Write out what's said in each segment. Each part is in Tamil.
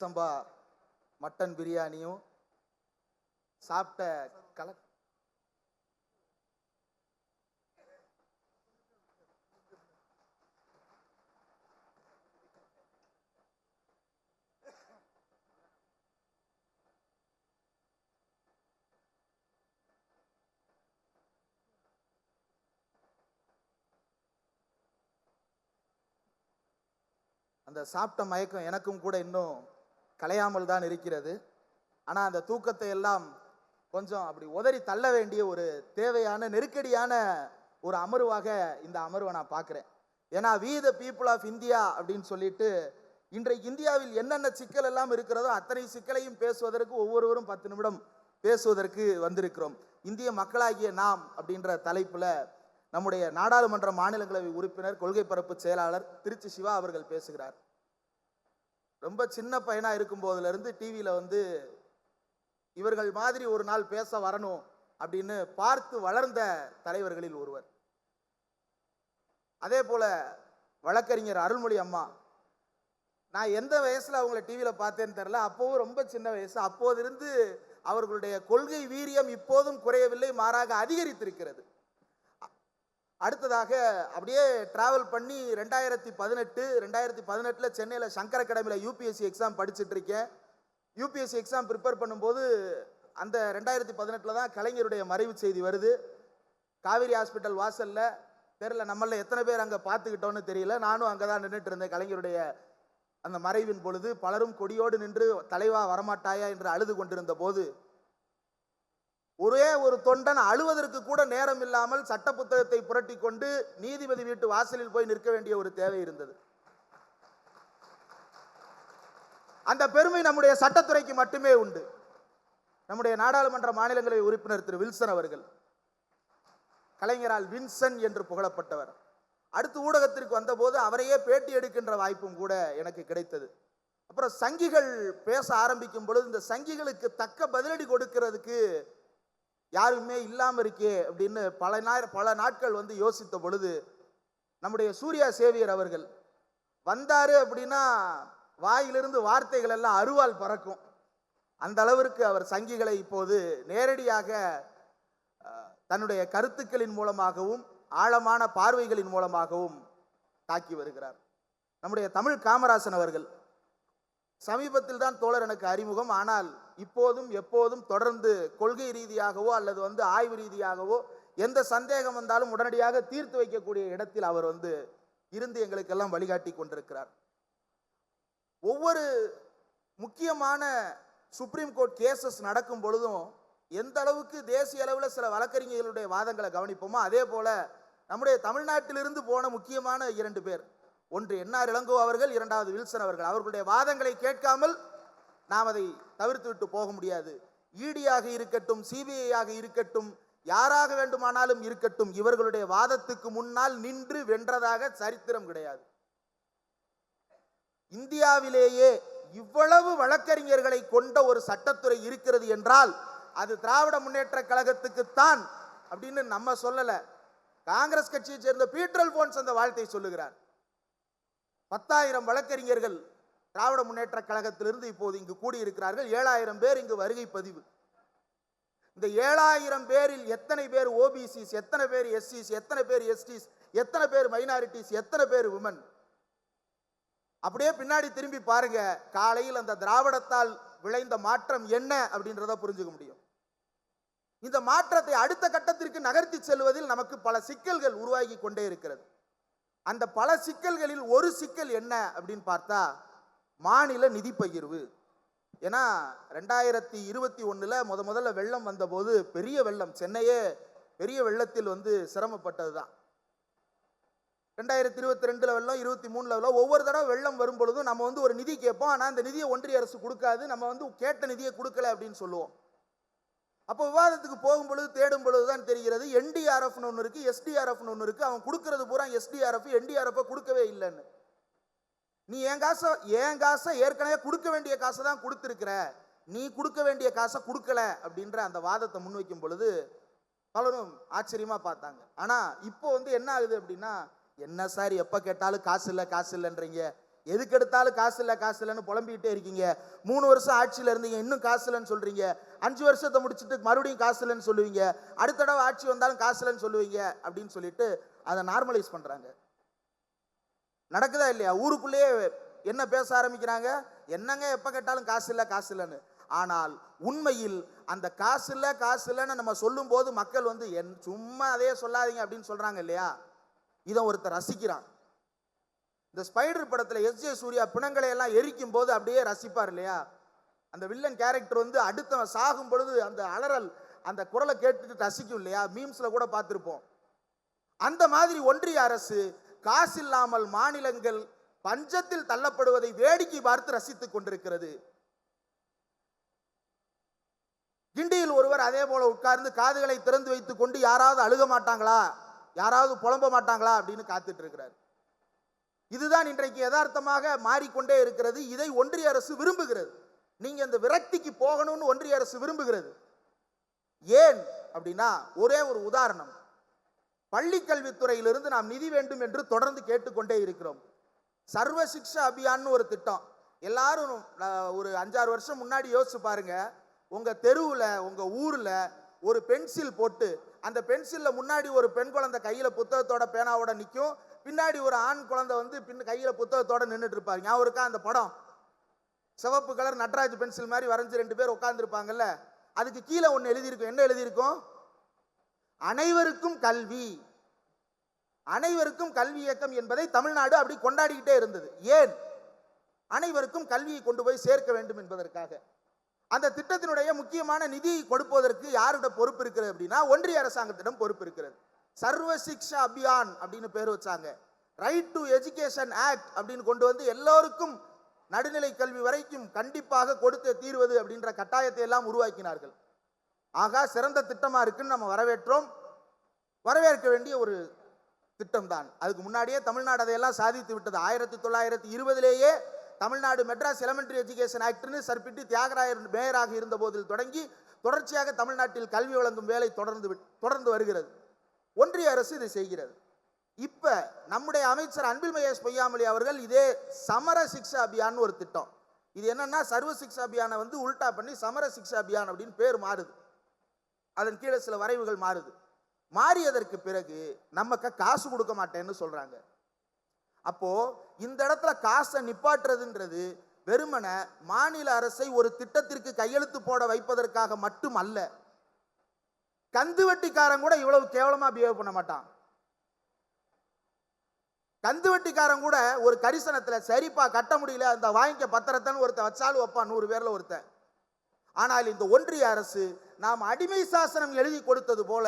சம்பா மட்டன் பிரியாணியும் சாப்பிட்ட கல அந்த சாப்பிட்ட மயக்கம் எனக்கும் கூட இன்னும் கலையாமல் தான் இருக்கிறது. ஆனால் அந்த தூக்கத்தை எல்லாம் கொஞ்சம் அப்படி உதறி தள்ள வேண்டிய ஒரு தேவையான நெருக்கடியான ஒரு அமர்வாக இந்த அமர்வை நான் பார்க்குறேன். ஏன்னா we the people of India அப்படின்னு சொல்லிட்டு இன்றைக்கு இந்தியாவில் என்னென்ன சிக்கல் எல்லாம் இருக்கிறதோ அத்தனை சிக்கலையும் பேசுவதற்கு ஒவ்வொருவரும் பத்து நிமிடம் பேசுவதற்கு வந்திருக்கிறோம். இந்திய மக்களாகிய நாம் அப்படின்ற தலைப்பில் நம்முடைய நாடாளுமன்ற மாநிலங்களவை உறுப்பினர் கொள்கை பரப்பு செயலாளர் திருச்சி சிவா அவர்கள் பேசுகிறார். ரொம்ப சின்ன பையனாக இருக்கும் டிவியில் வந்து இவர்கள் மாதிரி ஒரு நாள் பேச வரணும் அப்படின்னு பார்த்து வளர்ந்த தலைவர்களில் ஒருவர். அதே போல் வழக்கறிஞர் அருள்மொழி அம்மா நான் எந்த வயசில் அவங்கள டிவியில் பார்த்தேன்னு தெரில அப்போவும் ரொம்ப சின்ன வயசு. அப்போதிருந்து அவர்களுடைய கொள்கை வீரியம் இப்போதும் குறையவில்லை மாறாக அதிகரித்திருக்கிறது. அடுத்ததாக அப்படியே ட்ராவல் பண்ணி ரெண்டாயிரத்தி பதினெட்டு ரெண்டாயிரத்தி பதினெட்டில் சென்னையில் சங்கர் அகாடமியில் யூபிஎஸ்சி எக்ஸாம் படிச்சுட்டு இருக்கேன் யூபிஎஸ்சி எக்ஸாம் ப்ரிப்பேர் பண்ணும்போது அந்த ரெண்டாயிரத்தி பதினெட்டில் தான் கலைஞருடைய மறைவு செய்தி வருது. காவேரி ஹாஸ்பிட்டல் வாசலில் தெரில நம்மள எத்தனை பேர் அங்கே பார்த்துக்கிட்டோன்னு தெரியல. நானும் அங்கே தான் நின்றுட்டு இருந்தேன் கலைஞருடைய அந்த மறைவின் பொழுது. பலரும் கொடியோடு நின்று தலைவா வரமாட்டாயா என்று அழுது கொண்டிருந்த போது ஒரே ஒரு தொண்டன் அழுவதற்கு கூட நேரம் இல்லாமல் சட்ட புத்தகத்தை புரட்டி கொண்டு நீதிபதி வீட்டு வாசலில் போய் நிற்க வேண்டிய ஒரு தேவை இருந்தது. அந்த பெருமை நம்முடைய சட்டத்துறைக்கு மட்டுமே உண்டு. நம்முடைய நாடாளுமன்ற மாநிலங்களவை உறுப்பினர் திரு வில்சன் அவர்கள் கலைஞரால் வின்சன் என்று புகழப்பட்டவர். அடுத்து ஊடகத்திற்கு வந்தபோது அவரையே பேட்டி எடுக்கின்ற வாய்ப்பும் கூட எனக்கு கிடைத்தது. அப்புறம் சங்கிகள் பேச ஆரம்பிக்கும் பொழுது இந்த சங்கிகளுக்கு தக்க பதிலடி கொடுக்கிறதுக்கு யாருமே இல்லாமல் இருக்கே அப்படின்னு பல நாய் பல நாட்கள் வந்து யோசித்த பொழுது நம்முடைய சூர்யா சேவியர் அவர்கள் வந்தார் அப்படின்னா வாயிலிருந்து வார்த்தைகள் எல்லாம் அருவால் பறக்கும். அந்த அளவிற்கு அவர் சங்கிகளை இப்போது நேரடியாக தன்னுடைய கருத்துக்களின் மூலமாகவும் ஆழமான பார்வைகளின் மூலமாகவும் தாக்கி வருகிறார். நம்முடைய தமிழ் காமராசன் அவர்கள் சமீபத்தில் தான் தோழர் எனக்கு அறிமுகம். ஆனால் இப்போதும் எப்போதும் தொடர்ந்து கொள்கை ரீதியாகவோ அல்லது வந்து ஆய்வு ரீதியாகவோ எந்த சந்தேகம் வந்தாலும் உடனடியாக தீர்த்து வைக்கக்கூடிய இடத்தில் அவர் வந்து இருந்து எங்களுக்கெல்லாம் வழிகாட்டி கொண்டிருக்கிறார். ஒவ்வொரு முக்கியமான சுப்ரீம் கோர்ட் கேசஸ் நடக்கும் பொழுதும் எந்த அளவுக்கு தேசிய அளவில் சில வழக்கறிஞர்களுடைய வாதங்களை கவனிப்போமோ அதே போல நம்முடைய தமிழ்நாட்டிலிருந்து போன முக்கியமான இரண்டு பேர். ஒன்று என்ஆர் இளங்கோ அவர்கள் இரண்டாவது வில்சன் அவர்கள். அவர்களுடைய வாதங்களை கேட்காமல் நாம் அதை தவிர்த்து விட்டு போக முடியாது. ஈடியாக இருக்கட்டும் சிபிஐயாக இருக்கட்டும் யாராக வேண்டுமானாலும் இருக்கட்டும் இவர்களுடைய வாதத்துக்கு முன்னால் நின்று வென்றதாக சரித்திரம் கிடையாது. இந்தியாவிலேயே இவ்வளவு வழக்கறிஞர்களை கொண்ட ஒரு சட்டத்துறை இருக்கிறது என்றால் அது திராவிட முன்னேற்ற கழகத்துக்குத்தான் அப்படின்னு நம்ம சொல்லல. காங்கிரஸ் கட்சியை சேர்ந்த பீட்ரல் போன்ஸ் அந்த வாழ்த்தை சொல்லுகிறார். பத்தாயிரம் வழக்கறிஞர்கள் திராவிட முன்னேற்ற கழகத்திலிருந்து இப்போது இங்கு கூடியிருக்கிறார்கள். ஏழாயிரம் பேர் இங்கு வருகை பதிவு. இந்த ஏழாயிரம் பேரில் எத்தனை பேர் ஓபிசிஸ் எத்தனை பேர் எஸ்சிஸ் எத்தனை பேர் எஸ்டிஸ் எத்தனை பேர் மைனாரிட்டிஸ் எத்தனை பேர் உமன்? அப்படியே பின்னாடி திரும்பி பாருங்க காலையில் அந்த திராவிடத்தால் விளைந்த மாற்றம் என்ன அப்படின்றத புரிஞ்சுக்க முடியும். இந்த மாற்றத்தை அடுத்த கட்டத்திற்கு நகர்த்தி செல்வதில் நமக்கு பல சிக்கல்கள் உருவாகி கொண்டே இருக்கிறது. அந்த பல சிக்கல்களில் ஒரு சிக்கல் என்ன அப்படின்னு பார்த்தா மாநில நிதி பகிர்வு. ஏன்னா ரெண்டாயிரத்தி இருபத்தி ஒன்றில் முத முதல்ல வெள்ளம் வந்தபோது பெரிய வெள்ளம் சென்னையே பெரிய வெள்ளத்தில் வந்து சிரமப்பட்டது தான். ரெண்டாயிரத்தி இருபத்தி ரெண்டில் வெள்ளம் இருபத்தி மூணில் வெள்ளம் ஒவ்வொரு தடவை வெள்ளம் வரும் பொழுதும் நம்ம வந்து ஒரு நிதி கேட்போம். ஆனால் அந்த நிதியை ஒன்றிய அரசு கொடுக்காது நம்ம வந்து கேட்ட நிதியை கொடுக்கல அப்படின்னு சொல்லுவோம். அப்போ விவாதத்துக்கு போகும் பொழுது தேடும் பொழுது தான் தெரிகிறது என்டிஆர்எஃப்னு ஒன்று இருக்குது எஸ்டிஆர்எஃப்னு ஒன்று இருக்குது அவன் கொடுக்கறது பூரா எஸ்டிஆர்எஃப் என்டிஆர்எஃப்பை கொடுக்கவே இல்லைன்னு. நீ என் காசை என் காசை ஏற்கனவே கொடுக்க வேண்டிய காசை தான் கொடுத்துருக்குற. நீ கொடுக்க வேண்டிய காசை கொடுக்கல அப்படின்ற அந்த வாதத்தை முன்வைக்கும் பொழுது பலரும் ஆச்சரியமாக பார்த்தாங்க. ஆனால் இப்போ வந்து என்ன ஆகுது அப்படின்னா என்ன சார் எப்போ கேட்டாலும் காசு இல்லை காசு இல்லைன்றீங்க. எதுக்கு எடுத்தாலும் காசு இல்லை காசு இல்லைன்னு புலம்பிக்கிட்டே இருக்கீங்க. மூணு வருஷம் ஆட்சியில் இருந்தீங்க இன்னும் காசு இல்லைன்னு சொல்றீங்க. அஞ்சு வருஷத்தை முடிச்சுட்டு மறுபடியும் காசு இல்லைன்னு சொல்லுவீங்க. அடுத்த தடவை ஆட்சி வந்தாலும் காசு இல்லைன்னு சொல்லுவீங்க அப்படின்னு சொல்லிட்டு அதை நார்மலைஸ் பண்ணுறாங்க நடக்குதா இல்லையா? ஊருக்குள்ளேயே என்ன பேச ஆரம்பிக்கிறாங்க? என்னங்க எப்போ கேட்டாலும் காசு இல்லை காசு இல்லைன்னு. ஆனால் உண்மையில் அந்த காசு இல்லை காசு இல்லைன்னு நம்ம சொல்லும்போது மக்கள் வந்து என் சும்மா அதே சொல்லாதீங்க அப்படின்னு சொல்கிறாங்க இல்லையா? இதை ஒருத்தர் ரசிக்கிறான். இந்த ஸ்பைடர் படத்தில் எஸ் ஜே சூர்யா பிணங்களை எல்லாம் எரிக்கும் போது அப்படியே ரசிப்பார் இல்லையா? அந்த வில்லன் கேரக்டர் வந்து அடுத்தவன் சாகும் பொழுது அந்த அலறல் அந்த குரலை கேட்டுட்டு ரசிக்கும் இல்லையா? மீம்ஸில் கூட பார்த்துருப்போம். அந்த மாதிரி ஒன்றிய அரசு காசு இல்லாமல் மாநிலங்கள் பஞ்சத்தில் தள்ளப்படுவதை வேடிக்கை பார்த்து ரசித்துக் கொண்டிருக்கிறது. கிண்டியில் ஒருவர் அதே போல உட்கார்ந்து காதுகளை திறந்து வைத்துக் கொண்டு யாராவது அழுக மாட்டாங்களா? யாராவது புலம்ப மாட்டாங்களா? அப்படின்னு காத்துட்டு இருக்கிறார். இதுதான் இன்றைக்கு யதார்த்தமாக மாறிக்கொண்டே இருக்கிறது. இதை ஒன்றிய அரசு விரும்புகிறது. நீங்க இந்த விரக்திக்கு போகணும்னு ஒன்றிய அரசு விரும்புகிறது. ஏன் அப்படின்னா ஒரே ஒரு உதாரணம். பள்ளி கல்வித்துறையிலிருந்து நாம் நிதி வேண்டும் என்று தொடர்ந்து கேட்டுக்கொண்டே இருக்கிறோம். சர்வ சிக்ஷா அபியான்னு ஒரு திட்டம். எல்லாரும் ஒரு அஞ்சாறு வருஷம் முன்னாடி யோசிச்சு பாருங்க. உங்க தெருவில் உங்க ஊரில் ஒரு பென்சில் போட்டு அந்த பென்சிலில் முன்னாடி ஒரு பெண் குழந்தை கையில் புத்தகத்தோட பேனாவோட நிற்கும் பின்னாடி ஒரு ஆண் குழந்தை வந்து பின் கையில் புத்தகத்தோட நின்றுட்டு இருப்பாரு. ஞாபகம் இருக்கா அந்த படம்? சிவப்பு கலர் நட்ராஜ் பென்சில் மாதிரி வரைஞ்சு ரெண்டு பேர் உட்காந்துருப்பாங்கல்ல அதுக்கு கீழே ஒன்று எழுதியிருக்கும். என்ன எழுதியிருக்கும்? அனைவருக்கும் கல்வி. அனைவருக்கும் கல்வி இயக்கம் என்பதை தமிழ்நாடு அப்படி கொண்டாடிக்கிட்டே இருந்தது. ஏன்? அனைவருக்கும் கல்வியை கொண்டு போய் சேர்க்க வேண்டும் என்பதற்காக. அந்த திட்டத்தினுடைய முக்கியமான நிதியை கொடுப்பதற்கு யாரோட பொறுப்பு இருக்கிறது அப்படின்னா ஒன்றிய அரசாங்கத்திடம் பொறுப்பு இருக்கிறது. சர்வ சிக்ஷா அபியான் அப்படின்னு பேர் வச்சாங்க. ரைட் டு எஜுகேஷன் ஆக்ட் அப்படின்னு கொண்டு வந்து எல்லோருக்கும் நடுநிலை கல்வி வரைக்கும் கண்டிப்பாக கொடுத்து தீர்வது அப்படின்ற கட்டாயத்தை எல்லாம் உருவாக்கினார்கள். ஆகா சிறந்த திட்டமாக இருக்குன்னு நம்ம வரவேற்றோம். வரவேற்க வேண்டிய ஒரு திட்டம் தான் அதுக்கு முன்னாடியே தமிழ்நாடு அதையெல்லாம் சாதித்து விட்டது. ஆயிரத்தி தொள்ளாயிரத்தி இருபதிலேயே தமிழ்நாடு மெட்ராஸ் எலமெண்ட்ரி எஜுகேஷன் ஆக்ட்னு சர்பிட்டி தியாகராயர் மேயராக இருந்த போதில் தொடங்கி தொடர்ச்சியாக தமிழ்நாட்டில் கல்வி வழங்கும் வேலை தொடர்ந்து விட்- தொடர்ந்து வருகிறது. ஒன்றிய அரசு இதை செய்கிறது. இப்போ நம்முடைய அமைச்சர் அன்பில் மகேஷ் பொய்யாமொழி அவர்கள் இதே சமர சிக்ஷா அபியான் ஒரு திட்டம். இது என்னன்னா சர்வ சிக்ஷா அபியானை வந்து உல்டா பண்ணி சமர சிக்ஷா அபியான் அப்படின்னு பேர் மாறுது. அதன் கீழே சில வரைவுகள் மாறுது. மாறியதற்கு பிறகு நமக்கு காசு கொடுக்க மாட்டேன்னு சொல்றாங்க. அப்போ இந்த இடத்துல காசை நிப்பாட்டுறதுன்றது வெறுமன மாநில அரசை ஒரு திட்டத்திற்கு கையெழுத்து போட வைப்பதற்காக மட்டும் அல்ல கந்து வட்டிக்காரன் கூட இவ்வளவு கேவலமா பிஹேவ் பண்ண மாட்டான். கந்து வட்டிக்காரன் கூட ஒரு கரிசனத்துல சரிப்பா கட்ட முடியல அந்த வாங்கிக்க பத்திரத்தைன்னு ஒருத்தன் வச்சாலும் வைப்பான் நூறு பேர்ல ஒருத்தன். ஆனால் இந்த ஒன்றிய அரசு நாம் அடிமை சாசனம் எழுதி கொடுத்தது போல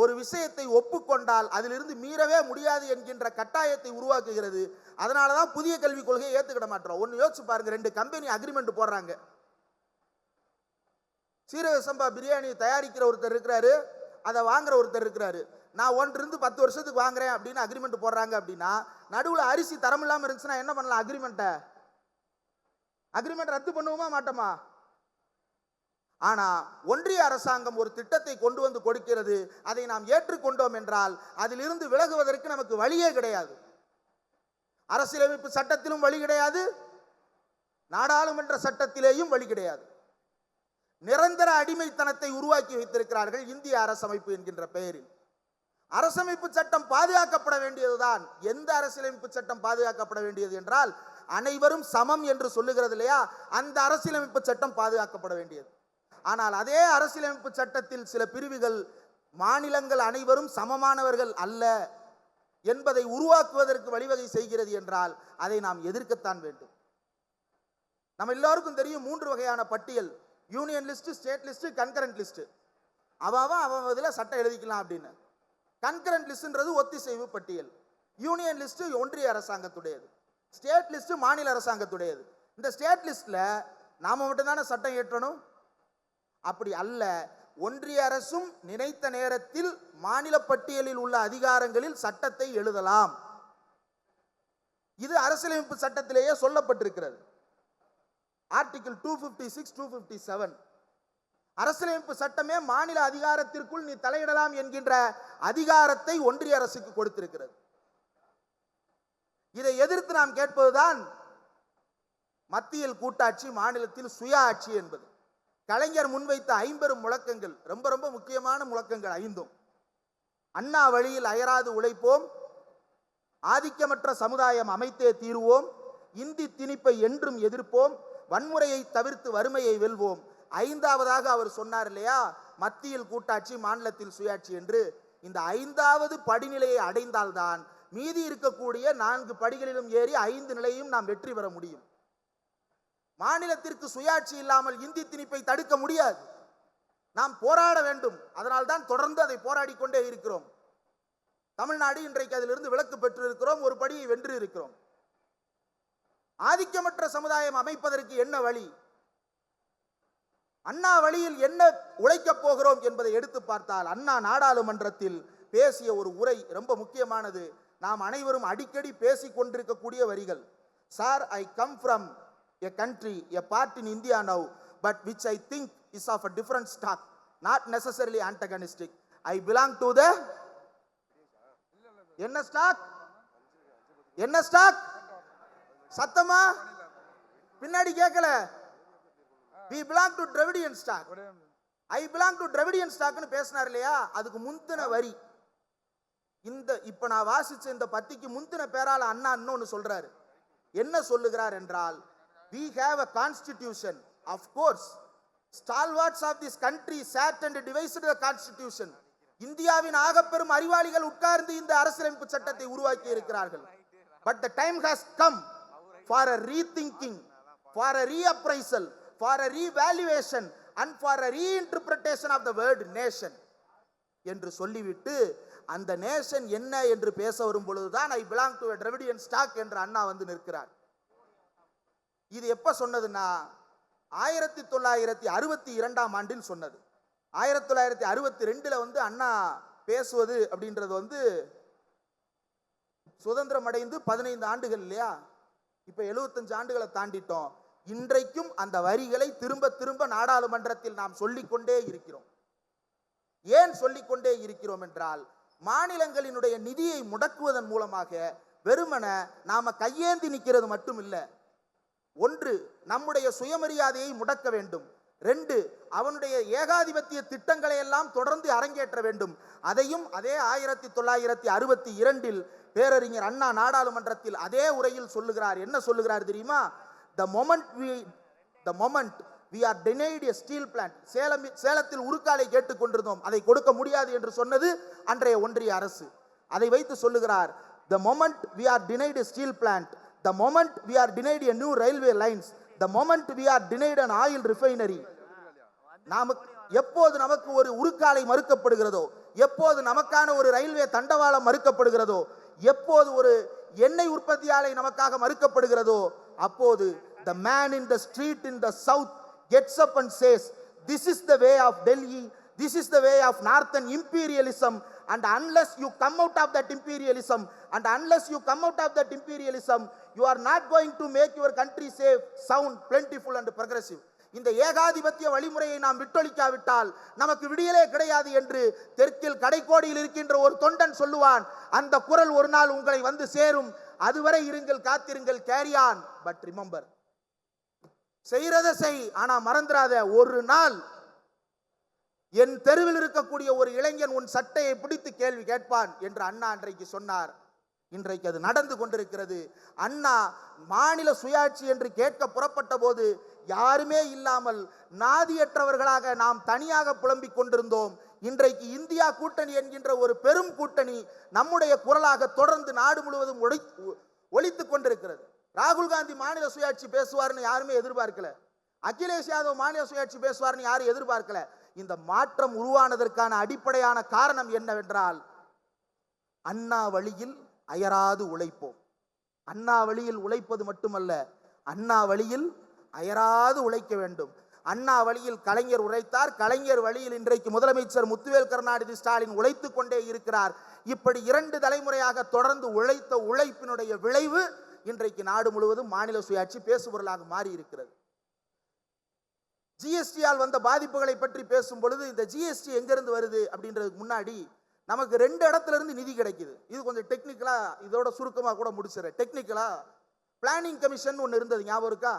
ஒரு விஷயத்தை ஒப்புக்கொண்டால் அதிலிருந்து மீறவே முடியாது என்கின்ற கட்டாயத்தை உருவாக்குகிறது. அதனால தான் புதிய கல்விக் கொள்கையை ஏற்றுக்கிட மாட்டோம். ஒன்று யோசிச்சு பாருங்க ரெண்டு கம்பெனி அக்ரிமெண்ட் போடுறாங்க. சீரக சம்பா பிரியாணி தயாரிக்கிற ஒருத்தர் இருக்கிறாரு அதை வாங்குற ஒருத்தர் இருக்கிறாரு. நான் ஒன்றிருந்து பத்து வருஷத்துக்கு வாங்குறேன் அப்படின்னு அக்ரிமெண்ட் போடுறாங்க அப்படின்னா நடுவில் அரிசி தரம் இல்லாமல் இருந்துச்சுன்னா என்ன பண்ணலாம் அக்ரிமெண்ட்டை அக்ரிமெண்ட் ரத்து பண்ணுவோமா மாட்டோமா? ஆனால் ஒன்றிய அரசாங்கம் ஒரு திட்டத்தை கொண்டு வந்து கொடுக்கிறது அதை நாம் ஏற்றுக்கொண்டோம் என்றால் அதிலிருந்து விலகுவதற்கு நமக்கு வழியே கிடையாது. அரசியலமைப்பு சட்டத்திலும் வழி கிடையாது நாடாளுமன்ற சட்டத்திலேயும் வழி கிடையாது. நிரந்தர அடிமைத்தனத்தை உருவாக்கி வைத்திருக்கிறார்கள் இந்திய அரசமைப்பு என்கின்ற பெயரில். அரசமைப்பு சட்டம் பாதுகாக்கப்பட வேண்டியதுதான். எந்த அரசியலமைப்பு சட்டம் பாதுகாக்கப்பட வேண்டியது என்றால் அனைவரும் சமம் என்று சொல்லுகிறது இல்லையா? அந்த அரசியலமைப்பு சட்டம் பாதுகாக்கப்பட வேண்டியது. ஆனால் அதே அரசியலமைப்பு சட்டத்தில் சில பிரிவுகள் மாநிலங்கள் அனைவரும் சமமானவர்கள் அல்ல என்பதை உருவாக்குவதற்கு வழிவகை செய்கிறது என்றால் அதை நாம் எதிர்க்கத்தான் வேண்டும். நம்ம எல்லாருக்கும் தெரியும் மூன்று வகையான பட்டியல். Union list state list concurrent list அவாவா அவன் இதில் சட்டம் எழுதிக்கலாம் அப்படின்னு. கன்கரண்ட் லிஸ்ட்ன்றது ஒத்திசைவு பட்டியல். யூனியன் லிஸ்ட் ஒன்றிய அரசாங்கத்துடையது. ஸ்டேட் லிஸ்ட் மாநில அரசாங்கத்துடையது. இந்த ஸ்டேட் லிஸ்ட்ல நாம மட்டும்தானே சட்டம் இயற்றணும்? அப்படி அல்ல. ஒன்றிய அரசும் நினைத்த நேரத்தில் மாநில பட்டியலில் உள்ள அதிகாரங்களில் சட்டத்தை எழுதலாம். இது அரசியலமைப்பு சட்டத்திலேயே சொல்லப்பட்டிருக்கிறது. Article two fifty six two fifty seven அரசியலமைப்பு சட்டமே மாநில அதிகாரத்திற்குள் நீ தலையிடலாம் என்கின்ற அதிகாரத்தை ஒன்றிய அரசுக்கு கொடுத்திருக்கிறது. இதை எதிர்த்து நாம் கேட்பதுதான் மத்தியில் கூட்டாட்சி மாநிலத்தில் சுய ஆட்சி என்பது. கலைஞர் முன்வைத்த ஐம்பெரும் முழக்கங்கள் ரொம்ப ரொம்ப முக்கியமான முழக்கங்கள் ஐந்தும். அண்ணா வழியில் அயராது உழைப்போம் ஆதிக்கமற்ற சமுதாயம் அமைத்தே தீருவோம் இந்தி திணிப்பை என்றும் எதிர்ப்போம் வன்முறையை தவிர்த்து வறுமையை வெல்வோம். ஐந்தாவதாக அவர் சொன்னார் இல்லையா? மத்தியில் கூட்டாட்சி மாநிலத்தில் சுயாட்சி என்று. இந்த ஐந்தாவது படிநிலையை அடைந்தால்தான் மீதி இருக்கக்கூடிய நான்கு படிகளிலும் ஏறி ஐந்து நிலையும் நாம் வெற்றி பெற முடியும். மாநிலத்திற்கு சுயாட்சி இல்லாமல் இந்தி திணிப்பை தடுக்க முடியாது. நாம் போராட வேண்டும். அதனால்தான் தொடர்ந்து அதை போராடி கொண்டே இருக்கிறோம். தமிழ்நாடு இன்றைக்கு அதிலிருந்து விலக்கு பெற்று இருக்கிறோம் ஒரு படியை வென்று இருக்கிறோம். ஆதிக்கமற்ற சமுதாயம் அமைப்பதற்கு என்ன வழி? அண்ணா வழியில் என்ன உழைக்கப் போகிறோம் என்பதை எடுத்து பார்த்தால் அண்ணா நாடாளுமன்றத்தில் பேசிய ஒரு உரை ரொம்ப முக்கியமானது. நாம் அனைவரும் அடிக்கடி பேசிக் கொண்டிருக்கக்கூடிய வரிகள். Sir I come from a country a part in India now but which I think is of a different stock not necessarily antagonistic. I belong to the என்ன ஸ்டாக் என்ன ஸ்டாக் சத்தமா? பின்னாடி கேட்கல we belong to Dravidian stock I belong to Dravidian ஸ்டாக்னு பேசினார் இல்லையா? அதுக்கு முந்தின வரி. இந்த இப்ப நான் வாசிச்ச இந்த பத்திக்கு முந்தின பேரால அண்ணா இன்னொன்னு சொல்றாரு. என்ன சொல்லுகிறார் என்றால் we have a constitution. Of course stalwarts of this country sat and devised the constitution. இந்தியாவின் ஆகப்பெரும் அறிவாளிகள் உட்கார்ந்து இந்த அரசியலமைப்பு சட்டத்தை உருவாக்கி இருக்கிறார்கள் but the time has come for a rethinking for a reappraisal for a revaluation and for a reinterpretation of the word nation என்று சொல்லிவிட்டு அந்த நேஷன் என்ன என்று பேச வரும் பொழுதுதான் I belong to Dravidian stock என்று அண்ணா வந்து நிற்கிறார். இது எப்ப சொன்னதுன்னா ஆயிரத்தி தொள்ளாயிரத்தி அறுபத்தி இரண்டாம் ஆண்டில் சொன்னது. ஆயிரத்தி தொள்ளாயிரத்தி அறுபத்தி ரெண்டுல வந்து அண்ணா பேசுவது அப்படின்றது வந்து சுதந்திரம் அடைந்து பதினைந்து ஆண்டுகள் இல்லையா? இப்போ எழுபத்தஞ்சு ஆண்டுகளை தாண்டிட்டோம். இன்றைக்கும் அந்த வரிகளை திரும்ப திரும்ப நாடாளுமன்றத்தில் நாம் சொல்லிக்கொண்டே இருக்கிறோம். ஏன் சொல்லிக்கொண்டே இருக்கிறோம் என்றால் மாநிலங்களினுடைய நிதியை முடக்குவதன் மூலமாக வெறுமன நாம கையேந்தி நிற்கிறது மட்டும் இல்லை ஒன்று நம்முடைய சுயமரியாதையை முடக்க வேண்டும். ரெண்டு அவனுடைய ஏகாதிபத்திய திட்டங்களை எல்லாம் தொடர்ந்து அரங்கேற்ற வேண்டும். அதையும் அதே ஆயிரத்தி தொள்ளாயிரத்தி அறுபத்தி இரண்டில் பேரறிஞர் அண்ணா நாடாளுமன்றத்தில் அதே உரையில் சொல்லுகிறார். என்ன சொல்லுகிறார் தெரியுமா? The moment we the moment we are denied steel plant Salem சேலத்தில் உருக்காலை கேட்டுக்கொண்டிருந்தோம். அதை கொடுக்க முடியாது என்று சொன்னது அன்றைய ஒன்றிய அரசு. அதை வைத்து சொல்லுகிறார். The moment we are denied steel plant the moment we are denied a new railway lines the moment we are denied an oil refinery நமக்கு எப்போது நமக்கு ஒரு உருக்காலை மறுக்கப்படுகிறதோ எப்போது நமக்கான ஒரு ரயில்வே தண்டவாளம் மறுக்கப்படுகிறதோ எப்போது ஒரு எண்ணெய் உற்பத்தி ஆலை நமக்காக மறுக்கப்படுகிறதோ அப்போது the man in the street in the south gets up and says this is the way of Delhi this is the way of northern imperialism and unless you come out of that imperialism and unless you come out of that imperialism you are not going to make your country safe sound plentiful and progressive. இந்த ஏகாதிபத்திய வழிமுறையை நாம் விட்டொழிக்காவிட்டால் நமக்கு விடியலே கிடையாது என்று தெற்கில் கடைக்கோடியில் இருக்கின்ற ஒரு தொண்டன் சொல்லுவான் அந்த குரல் ஒரு நாள் உங்களை வந்து சேரும். அதுவரை இருங்கள் காத்திருங்கள் கேரியான் பட் ரிமம்பர் செய்கிறத செய் ஆனா மறந்துடாத ஒரு நாள் என் தெருவில் இருக்கக்கூடிய ஒரு இளைஞன் உன் சட்டையை பிடித்து கேள்வி கேட்பான் என்று அண்ணா அன்றைக்கு சொன்னார். இன்றைக்கு அது நடந்து கொண்டிருக்கிறது. அண்ணா மாநில சுயாட்சி என்று கேட்க புறப்பட்ட போது யாருமே இல்லாமல் நாதியற்றவர்களாக நாம் தனியாக புலம்பிக் கொண்டிருந்தோம். இன்றைக்கு இந்தியா கூட்டணி என்கின்ற ஒரு பெரும் கூட்டணி நம்முடைய குரலாக தொடர்ந்து நாடு முழுவதும் ஒளி ஒழித்து கொண்டிருக்கிறது. ராகுல் காந்தி மாநில சுயாட்சி பேசுவார்னு யாருமே எதிர்பார்க்கல. அகிலேஷ் யாதவ் மாநில சுயாட்சி பேசுவார்னு யாரும் எதிர்பார்க்கல. இந்த மாற்றம் உருவானதற்கான அடிப்படையான காரணம் என்னவென்றால் அண்ணா வழியில் அயராது உழைப்போம். அண்ணா வழியில் உழைப்பது மட்டுமல்ல அண்ணா வழியில் அயராது உழைக்க வேண்டும். அண்ணா வழியில் கலைஞர் உழைத்தார் கலைஞர் வழியில் இன்றைக்கு முதலமைச்சர் முத்துவேல் கருணாநிதி ஸ்டாலின் உழைத்துக் கொண்டே இருக்கிறார். இப்படி இரண்டு தலைமுறையாக தொடர்ந்து உழைத்த உழைப்பினுடைய விளைவு இன்றைக்கு நாடு முழுவதும் மாநில சுயாட்சி பேசுபொருளாக மாறி இருக்கிறது ஜிஎஸ்டியால் வந்த பாதிப்புகளை பற்றி பேசும் பொழுது இந்த ஜிஎஸ்டி எங்கேருந்து வருது அப்படின்றதுக்கு முன்னாடி நமக்கு ரெண்டு இடத்துல இருந்து நிதி கிடைக்குது. இது கொஞ்சம் டெக்னிக்கலாக இதோட சுருக்கமாக கூட முடிச்சிடறேன். டெக்னிக்கலாக பிளானிங் கமிஷன் ஒன்று இருந்தது ஞாபகம் இருக்கா?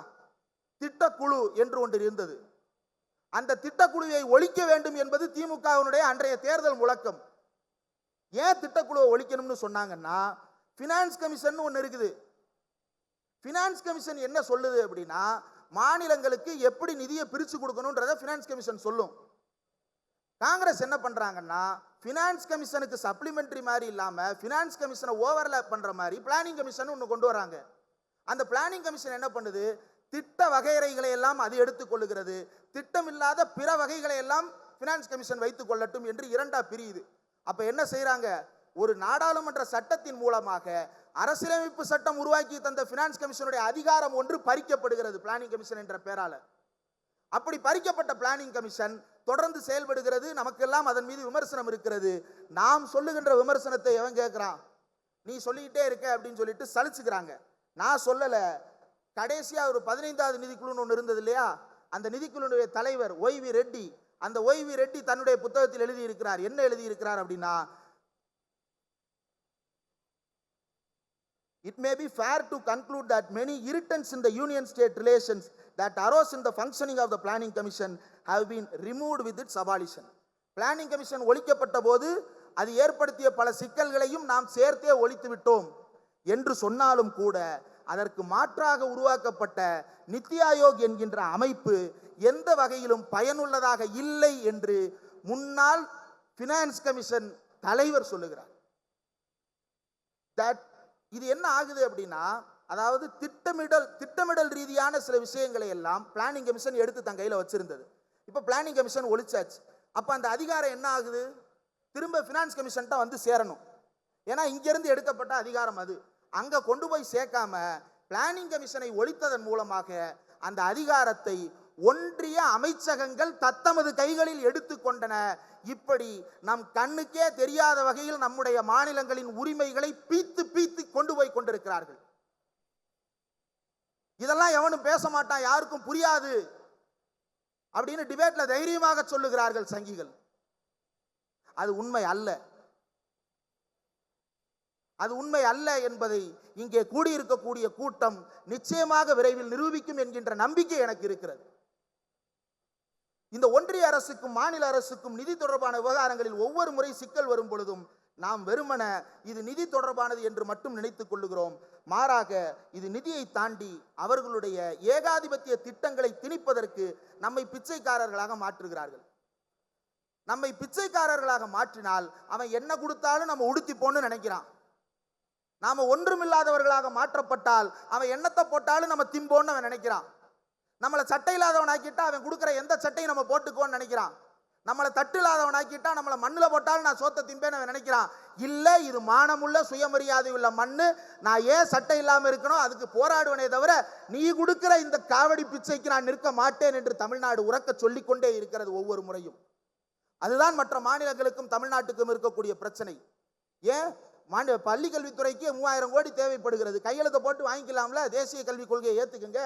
திட்டக்குழு என்று ஒன்று இருந்தது. அந்த திட்டக்குழுவை ஒழிக்க வேண்டும் என்பது திமுகவினுடைய அன்றைய தேர்தல் முழக்கம். ஏன் திட்டக்குழுவை ஒழிக்கணும்னு சொன்னாங்கன்னா ஃபினான்ஸ் கமிஷன் ஒன்று இருக்குது. ஃபினான்ஸ் கமிஷன் என்ன சொல்லுது அப்படின்னா மாநிலங்களுக்கு எப்படி நிதியை பிரித்து கொடுக்கணுன்றதை ஃபினான்ஸ் கமிஷன் சொல்லும். காங்கிரஸ் என்ன பண்றாங்கன்னா ஃபினான்ஸ் கமிஷனுக்கு சப்ளிமெண்ட்ரி மாதிரி இல்லாமல் ஃபினான்ஸ் கமிஷனை ஓவர்லேப் பண்ணுற மாதிரி பிளானிங் கமிஷன் ஒன்று கொண்டு வராங்க. அந்த பிளானிங் கமிஷன் என்ன பண்ணுது? திட்ட வகையறைகளை எல்லாம் அது எடுத்துக்கொள்ளுகிறது திட்டமில்லாத பிற வகைகளை எல்லாம் ஃபினான்ஸ் கமிஷன் வைத்துக் கொள்ளட்டும் என்று இரண்டா பிரியுது. அப்போ என்ன செய்கிறாங்க ஒரு நாடாளுமன்ற சட்டத்தின் மூலமாக அரசியலமைப்பு சட்டம் உருவாக்கி தந்த ஃபினான்ஸ் கமிஷனுடைய அதிகாரம் ஒன்று பறிக்கப்படுகிறது பிளானிங் கமிஷன் என்ற பெயரால அப்படி பறிக்கப்பட்ட பிளானிங் கமிஷன் தொடர்ந்து செயல்படுகிறது நமக்கெல்லாம் அதன் மீது விமர்சனம் இருக்கிறது. நாம் சொல்லுகின்ற விமர்சனத்தை எவன் கேட்குறான்? நீ சொல்லிக்கிட்டே இருக்க அப்படின்னு சொல்லிட்டு சலிச்சுக்கிறாங்க. நான் சொல்லலை. கடைசியா ஒரு பதினைந்தாவது நிதிக்குழுன்னு ஒன்று இருந்தது இல்லையா? அந்த நிதிக்குழுனுடைய தலைவர் ஒய் வி ரெட்டி அந்த ஒய் வி ரெட்டி தன்னுடைய புத்தகத்தில் எழுதியிருக்கிறார். என்ன எழுதியிருக்கிறார் அப்படின்னா It may be fair to conclude that many irritants in the union state relations that arose in the functioning of the planning commission have been removed with its abolition. Planning commission ஒழிக்கப்பட்ட போது அது ஏற்படுத்திய பல சிக்கல்களையும் நாம் சேர்த்தே ஒழித்து விட்டோம் என்று சொன்னாலும் கூட அதற்கு மாற்றாக உருவாக்கப்பட்ட நித்தி ஆயோக் என்கின்ற அமைப்பு எந்த வகையிலும் பயனுள்ளதாக இல்லை என்று முன்னாள் பினான்ஸ் கமிஷன் தலைவர் சொல்லுகிறார் தட் இது என்ன ஆகுது அப்படின்னா அதாவது திட்டமிடல் திட்டமிடல் ரீதியான சில விஷயங்களை எல்லாம் பிளானிங் கமிஷன் எடுத்து தன் கையில் வச்சிருந்தது. இப்போ பிளானிங் கமிஷன் ஒழிச்சாச்சு. அப்போ அந்த அதிகாரம் என்ன ஆகுது? திரும்ப ஃபினான்ஸ் கமிஷன்ட்ட வந்து சேரணும். ஏன்னா இங்கேருந்து எடுக்கப்பட்ட அதிகாரம் அது. அங்கே கொண்டு போய் சேர்க்காம பிளானிங் கமிஷனை ஒழித்ததன் மூலமாக அந்த அதிகாரத்தை ஒன்றிய அமைச்சகங்கள் தத்தமது கைகளில் எடுத்துக்கொண்டன. இப்படி நம் கண்ணுக்கே தெரியாத வகையில் நம்முடைய மாநிலங்களின் உரிமைகளை பீத்து பீத்து கொண்டு போய் கொண்டிருக்கிறார்கள். இதெல்லாம் எவனும் பேச மாட்டான் யாருக்கும் புரியாது அப்படின்னு டிபேட்ல தைரியமாக சொல்லுகிறார்கள் சங்கிகள். அது உண்மை அல்ல. அது உண்மை அல்ல என்பதை இங்கே கூடியிருக்கக்கூடிய கூட்டம் நிச்சயமாக விரைவில் நிரூபிக்கும் என்கின்ற நம்பிக்கை எனக்கு இருக்கிறது. இந்த ஒன்றிய அரசுக்கும் மாநில அரசுக்கும் நிதி தொடர்பான விவகாரங்களில் ஒவ்வொரு முறை சிக்கல் வரும் பொழுதும் நாம் வெறுமன இது நிதி தொடர்பானது என்று மட்டும் நினைத்துக் கொள்ளுகிறோம். மாறாக இது நிதியை தாண்டி அவர்களுடைய ஏகாதிபத்திய திட்டங்களை திணிப்பதற்கு நம்மை பிச்சைக்காரர்களாக மாற்றுகிறார்கள். நம்மை பிச்சைக்காரர்களாக மாற்றினால் அவன் என்ன கொடுத்தாலும் நம்ம உடுத்திப்போன்னு நினைக்கிறான். நாம் ஒன்றுமில்லாதவர்களாக மாற்றப்பட்டால் அவன் எண்ணத்தை போட்டாலும் நம்ம திம்போன்னு அவன் நினைக்கிறான். நம்மளை சட்டை இல்லாதவன் ஆக்கிட்டா அவன் கொடுக்குற எந்த சட்டையும் நம்ம போட்டுக்கோன்னு நினைக்கிறான். நம்மளை தட்டு இல்லாதவன் ஆக்கிட்டா நம்மளை மண்ணில் போட்டாலும் நான் சோத்தை திம்பேன்னு அவன் நினைக்கிறான். இல்லை இது மானமுள்ள சுயமரியாதை உள்ள மண்ணு. நான் ஏன் சட்டை இல்லாமல் இருக்கணும்? அதுக்கு போராடுவனே தவிர நீ கொடுக்குற இந்த காவடி பிச்சைக்கு நான் நிற்க மாட்டேன் என்று தமிழ்நாடு உறக்க சொல்லிக்கொண்டே இருக்கிறது ஒவ்வொரு முறையும். அதுதான் மற்ற மாநிலங்களுக்கும் தமிழ்நாட்டுக்கும் இருக்கக்கூடிய பிரச்சனை. ஏன்? மாநில பள்ளி கல்வித்துறைக்கு மூவாயிரம் கோடி தேவைப்படுகிறது. கையெழுத்தை போட்டு வாங்கிக்கலாம்ல? தேசிய கல்விக் கொள்கையை ஏற்றுக்குங்க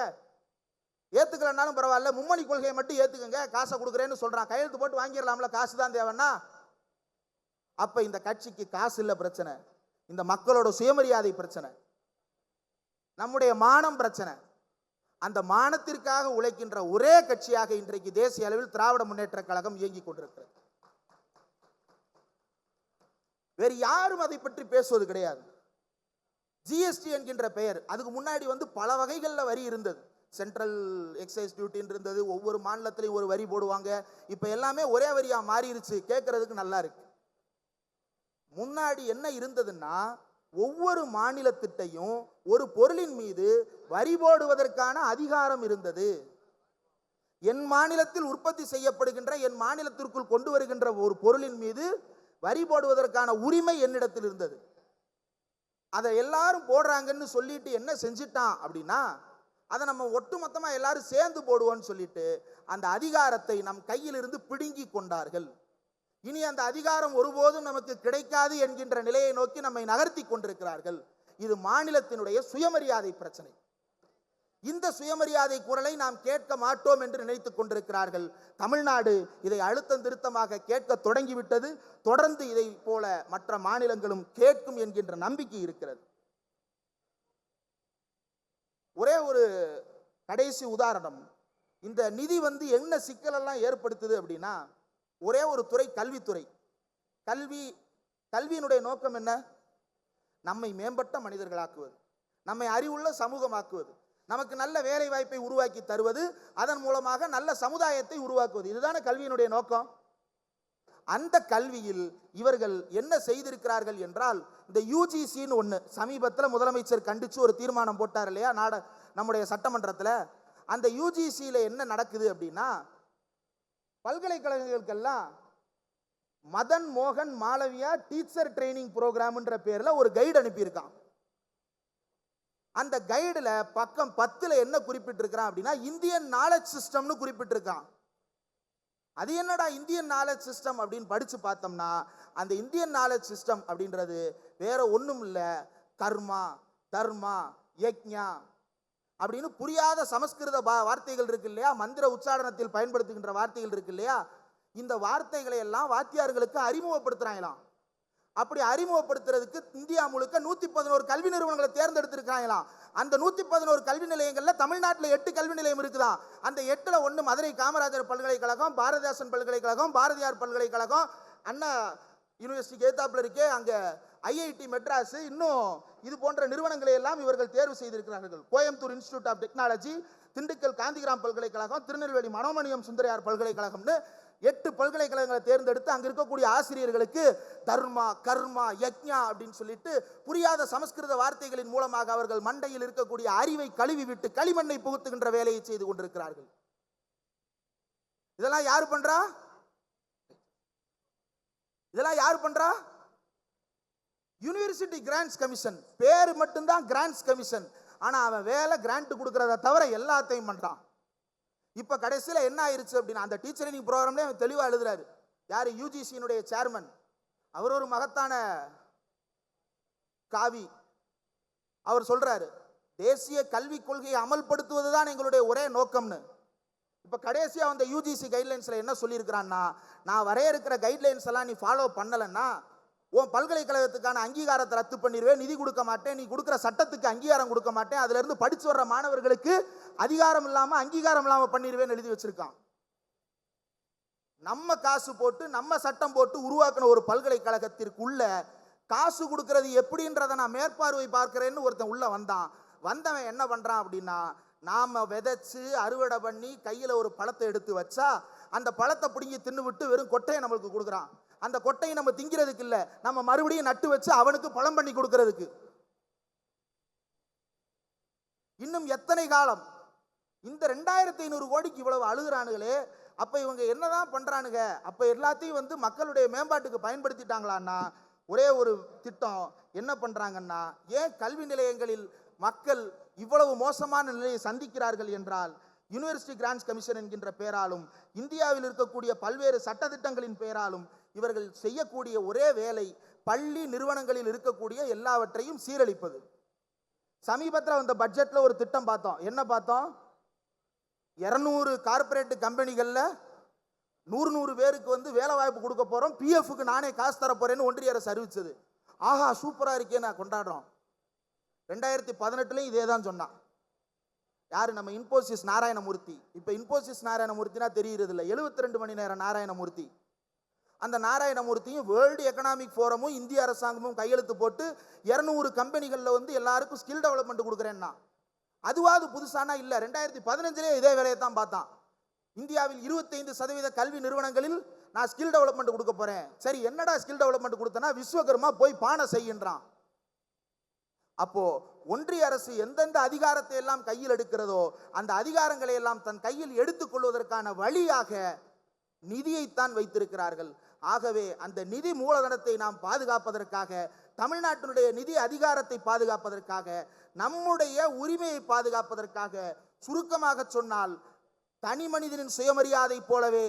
ஏத்துக்கலனாலும் பரவாயில்ல மும்மணி கொள்கையை மட்டும் ஏற்றுக்குங்க காசை கொடுக்குறேன்னு சொல்கிறான் கையெழுத்து போட்டு வாங்கிடலாம்ல காசு தான் தேவைன்னா. அப்போ இந்த கட்சிக்கு காசு இல்லை பிரச்சனை. இந்த மக்களோட சுயமரியாதை பிரச்சனை. நம்முடைய மானம் பிரச்சனை. அந்த மானத்திற்காக உழைக்கின்ற ஒரே கட்சியாக இன்றைக்கு தேசிய அளவில் திராவிட முன்னேற்ற கழகம் இயங்கிக் கொண்டிருக்கிறது. வேறு யாரும் அதை பற்றி பேசுவது கிடையாது. ஜிஎஸ்டி என்கின்ற பெயர் அதுக்கு முன்னாடி வந்து பல வகைகளில் வரி இருந்தது. சென்ட்ரல் எக்ஸைஸ் டியூட்டின்னு இருந்தது ஒவ்வொரு மாநிலத்திலையும் ஒரு வரி போடுவாங்க. இப்போ எல்லாமே ஒரே வரியாக மாறிடுச்சு கேட்கறதுக்கு நல்லா இருக்கு. முன்னாடி என்ன இருந்ததுன்னா ஒவ்வொரு மாநிலத்திட்டையும் ஒரு பொருளின் மீது வரி போடுவதற்கான அதிகாரம் இருந்தது. என் மாநிலத்தில் உற்பத்தி செய்யப்படுகின்ற என் மாநிலத்திற்குள் கொண்டு வருகின்ற ஒரு பொருளின் மீது வரி போடுவதற்கான உரிமை என்னிடத்தில் இருந்தது. அதை எல்லாரும் போடுறாங்கன்னு சொல்லிட்டு என்ன செஞ்சிட்டான் அப்படின்னா அதை நம்ம ஒட்டுமொத்தமாக எல்லாரும் சேர்ந்து போடுவோம்னு சொல்லிட்டு அந்த அதிகாரத்தை நம் கையிலிருந்து பிடுங்கி கொண்டார்கள். இனி அந்த அதிகாரம் ஒருபோதும் நமக்கு கிடைக்காது என்கின்ற நிலையை நோக்கி நம்மை நகர்த்தி கொண்டிருக்கிறார்கள். இது மாநிலத்தினுடைய சுயமரியாதை பிரச்சனை. இந்த சுயமரியாதை குரலை நாம் கேட்க மாட்டோம் என்று நினைத்துக் கொண்டிருக்கிறார்கள். தமிழ்நாடு இதை அழுத்தம் திருத்தமாக கேட்க தொடங்கிவிட்டது. தொடர்ந்து இதை போல மற்ற மாநிலங்களும் கேட்கும் என்கின்ற நம்பிக்கை இருக்கிறது. ஒரே ஒரு கடைசி உதாரணம். இந்த நிதி வந்து என்ன சிக்கலெல்லாம் ஏற்படுத்துது அப்படின்னா ஒரே ஒரு துறை கல்வித்துறை. கல்வி கல்வியினுடைய நோக்கம் என்ன? நம்மை மேம்பட்ட மனிதர்களாக்குவது. நம்மை அறிவுள்ள சமூகமாக்குவது. நமக்கு நல்ல வேலை வாய்ப்பை உருவாக்கி தருவது. அதன் மூலமாக நல்ல சமுதாயத்தை உருவாக்குவது. இதுதானே கல்வியினுடைய நோக்கம்? அந்த கல்வியில் இவர்கள் என்ன செய்திருக்கிறார்கள் என்றால் இந்த யூஜிசின்னு ஒன்று சமீபத்தில் முதலமைச்சர் கண்டித்து ஒரு தீர்மானம் போட்டார் இல்லையா நாட நம்முடைய சட்டமன்றத்தில். அந்த யூஜிசியில் என்ன நடக்குது அப்படின்னா பல்கலைக்கழகங்களுக்கெல்லாம் மதன் மோகன் மாளவியா டீச்சர் ட்ரைனிங் ப்ரோக்ராம்ன்ற பேரில் ஒரு கைடு அனுப்பியிருக்கான். அந்த கைடில் பக்கம் பத்தில் என்ன குறிப்பிட்டிருக்கிறான் அப்படின்னா இந்தியன் நாலேஜ் சிஸ்டம்னு குறிப்பிட்டிருக்கான். அது என்னடா இந்தியன் நாலேஜ் சிஸ்டம் அப்படின்னு படித்து பார்த்தோம்னா அந்த இந்தியன் நாலேஜ் சிஸ்டம் அப்படின்றது வேற ஒன்றும் இல்லை. கர்மா தர்மா யக்ஞா அப்படின்னு புரியாத சமஸ்கிருத பா வார்த்தைகள் இருக்கு இல்லையா? மந்திர உச்சாரணத்தில் பயன்படுத்துகின்ற வார்த்தைகள் இருக்கு இல்லையா? இந்த வார்த்தைகளை எல்லாம் வாத்தியார்களுக்கு அறிமுகப்படுத்துகிறாங்களாம் அப்படி அறிமுகப்படுத்துறதுக்கு இந்தியா முழுக்க நூற்றி பதினோரு கல்வி நிறுவனங்களை தேர்ந்தெடுத்திருக்காங்களாம் அந்த நூற்றி பதினோரு கல்வி நிலையங்களில் தமிழ்நாட்டில் எட்டு கல்வி நிலையம் இருக்குதாம் அந்த எட்டில் ஒன்று மதுரை காமராஜர் பல்கலைக்கழகம் பாரதிதாசன் பல்கலைக்கழகம் பாரதியார் பல்கலைக்கழகம் அண்ணா யூனிவர்சிட்டிக்கு கேத்தாப்பில் இருக்கே அங்கே ஐஐடி மெட்ராஸ் இன்னும் இது போன்ற நிறுவனங்களை எல்லாம் இவர்கள் தேர்வு செய்திருக்கிறார்கள். Coimbatore institute of technology Dindigul Gandhigram பல்கலைக்கழகம் திருநெல்வேலி மனோமணியம் சுந்தரையார் பல்கலைக்கழகம்னு எட்டு பல்கலைக்கழகங்களை தேர்ந்தெடுத்து அங்கே இருக்கக்கூடிய ஆசிரியர்களுக்கு தர்மா கர்மா யக்ஞா அப்படின்னு சொல்லிட்டு புரியாத சமஸ்கிருத வார்த்தைகளின் மூலமாக அவர்கள் மண்டையில் இருக்கக்கூடிய அறிவை கழுவி விட்டு களிமண்ணை புகுத்துகின்ற வேலையை செய்து கொண்டிருக்கிறார்கள். இதெல்லாம் யார் பண்றா? இதெல்லாம் யார் பண்றா? யூனிவர்சிட்டி கிராண்ட்ஸ் கமிஷன் பேர் மட்டும்தான் கிராண்ட்ஸ் கமிஷன் ஆனா அவன் வேலை கிராண்ட் கொடுக்கறத தவிர எல்லாத்தையும் பண்றான். இப்போ கடைசியில் என்ன ஆயிருச்சு அப்படின்னா அந்த டீச்சரிங் ப்ரோக்ராம்லேயே அவன் தெளிவாக எழுதுறாரு. யார்? யூஜிசியினுடைய சேர்மன் அவர் ஒரு மகத்தான காவி. அவர் சொல்கிறாரு தேசிய கல்விக் கொள்கையை அமல்படுத்துவது தான் எங்களுடைய ஒரே நோக்கம்னு. இப்போ கடைசியாக அந்த யூஜிசி கைட்லைன்ஸில் என்ன சொல்லியிருக்கிறான்னா நான் வரைய இருக்கிற கைட்லைன்ஸ் எல்லாம் நீ ஃபாலோ பண்ணலைன்னா உன் பல்கலைக்கழகத்துக்கான அங்கீகாரத்தை ரத்து பண்ணிடுவேன் நிதி கொடுக்க மாட்டேன் நீ கொடுக்குற சட்டத்துக்கு அங்கீகாரம் கொடுக்க மாட்டேன் அதுல இருந்து படிச்சு வர்ற மாணவர்களுக்கு அதிகாரம் இல்லாமல் அங்கீகாரம் இல்லாமல் பண்ணிடுவேன் எழுதி வச்சிருக்கான். நம்ம காசு போட்டு நம்ம சட்டம் போட்டு உருவாக்கின ஒரு பல்கலைக்கழகத்திற்குள்ள காசு கொடுக்கறது எப்படின்றத நான் மேற்பார்வை பார்க்கிறேன்னு ஒருத்தன் உள்ளே வந்தான். வந்தவன் என்ன பண்றான் அப்படின்னா நாம விதைச்சு அறுவடை பண்ணி கையில் ஒரு பழத்தை எடுத்து வச்சா அந்த பழத்தை பிடுங்கி தின்னு விட்டு வெறும் கொட்டையை நம்மளுக்கு கொடுக்குறான். அந்த கொட்டையை நம்ம திங்கிறதுக்கு இல்லை. நம்ம மறுபடியும் நட்டு வச்சு அவனுக்கு பழம் பண்ணி கொடுக்கறதுக்கு. இன்னும் எத்தனை காலம்? இந்த ரெண்டாயிரத்தி ஐநூறு கோடிக்கு இவ்வளவு அழுகுறானுங்களே அப்ப இவங்க என்னதான் பண்றானுங்க? அப்ப எல்லாத்தையும் வந்து மக்களுடைய மேம்பாட்டுக்கு பயன்படுத்திட்டாங்களான்னா ஒரே ஒரு திட்டம் என்ன பண்றாங்கன்னா ஏன் கல்வி நிலையங்களில் மக்கள் இவ்வளவு மோசமான நிலையை சந்திக்கிறார்கள் என்றால் யூனிவர்சிட்டி கிராண்ட்ஸ் கமிஷன் என்கின்ற பெயராலும் இந்தியாவில் இருக்கக்கூடிய பல்வேறு சட்டத்திட்டங்களின் பெயராலும் இவர்கள் செய்யக்கூடிய ஒரே வேலை பள்ளி நிறுவனங்களில் இருக்கக்கூடிய எல்லாவற்றையும் சீரழிப்பது. சமீபத்தில் வந்த பட்ஜெட்டில் ஒரு திட்டம் பார்த்தோம். என்ன பார்த்தோம்? இரநூறு கார்பரேட் கம்பெனிகளில் நூறு நூறு பேருக்கு வந்து வேலை வாய்ப்பு கொடுக்க போகிறோம் பிஎஃப்க்கு நானே காசு தரப்போறேன்னு ஒன்றிய அரசு அறிவிச்சது. ஆஹா சூப்பராக இருக்கே நான் கொண்டாடுறோம். ரெண்டாயிரத்தி பதினெட்டுலையும் இதே தான் சொன்னான். யாரு நம்ம இன்போசிஸ் நாராயணமூர்த்தி? இப்போ இன்போசிஸ் நாராயணமூர்த்தினா தெரியுறது இல்லை எழுபத்தி ரெண்டு மணி நேரம் நாராயணமூர்த்தி. அந்த நாராயணமூர்த்தியும் வேர்ல்டு எக்கனாமிக் ஃபோரமும் இந்திய அரசாங்கமும் கையெழுத்து போட்டு இரநூறு கம்பெனிகளில் வந்து எல்லாருக்கும் ஸ்கில் டெவலப்மெண்ட் கொடுக்குறேன்னா அதுவாது புதுசானா இல்லை? ரெண்டாயிரத்தி பதினஞ்சிலேயே இதே வேலையை தான் பார்த்தான். இந்தியாவில் இருபத்தைந்து சதவீத கல்வி நிறுவனங்களில் நான் ஸ்கில் டெவலப்மெண்ட் கொடுக்க போறேன். சரி என்னடா ஸ்கில் டெவலப்மெண்ட் கொடுத்தனா விஸ்வகர்மா போய் பானை செய்யின்றான். அப்போது ஒன்றிய அரசு எந்தெந்த அதிகாரத்தை எல்லாம் கையில் எடுக்கிறதோ அந்த அதிகாரங்களை எல்லாம் தன் கையில் எடுத்துக்கொள்வதற்கான வழியாக நிதியைத்தான் வைத்திருக்கிறார்கள். ஆகவே அந்த நிதி மூலதனத்தை நாம் பாதுகாப்பதற்காக தமிழ்நாட்டினுடைய நிதி அதிகாரத்தை பாதுகாப்பதற்காக நம்முடைய உரிமையை பாதுகாப்பதற்காக சுருக்கமாக சொன்னால் தனி மனிதனின் சுயமரியாதை போலவே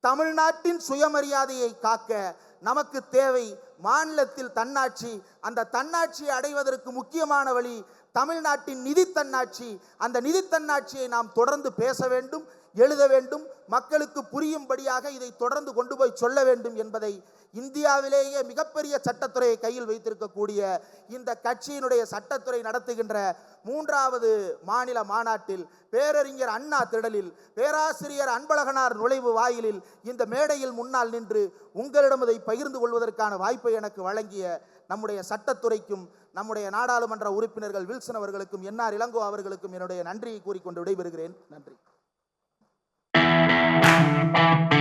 தமிழ்நாட்டின் சுயமரியாதையை காக்க நமக்கு தேவை மாநிலத்தில் தன்னாட்சி. அந்த தன்னாட்சியை அடைவதற்கு முக்கியமான வழி தமிழ்நாட்டின் நிதி தன்னாட்சி. அந்த நிதி தன்னாட்சியை நாம் தொடர்ந்து பேச வேண்டும். எழுத வேண்டும் மக்களுக்கு புரியும்படியாக இதை தொடர்ந்து கொண்டு போய் சொல்ல வேண்டும் என்பதை இந்தியாவிலேயே மிகப்பெரிய சட்டத்துறையை கையில் வைத்திருக்கக்கூடிய இந்த கட்சியினுடைய சட்டத்துறை நடத்துகின்ற மூன்றாவது மாநில மாநாட்டில் பேரறிஞர் அண்ணா திடலில் பேராசிரியர் அன்பழகனார் நுழைவு வாயிலில் இந்த மேடையில் முன்னால் நின்று உங்களிடம் இதை பகிர்ந்து கொள்வதற்கான வாய்ப்பை எனக்கு வழங்கிய நம்முடைய சட்டத்துறைக்கும் நம்முடைய நாடாளுமன்ற உறுப்பினர்கள் வில்சன் அவர்களுக்கும் என்ஆர் இளங்கோ அவர்களுக்கும் என்னுடைய நன்றியை கூறிக்கொண்டு விடைபெறுகிறேன். நன்றி. Bye.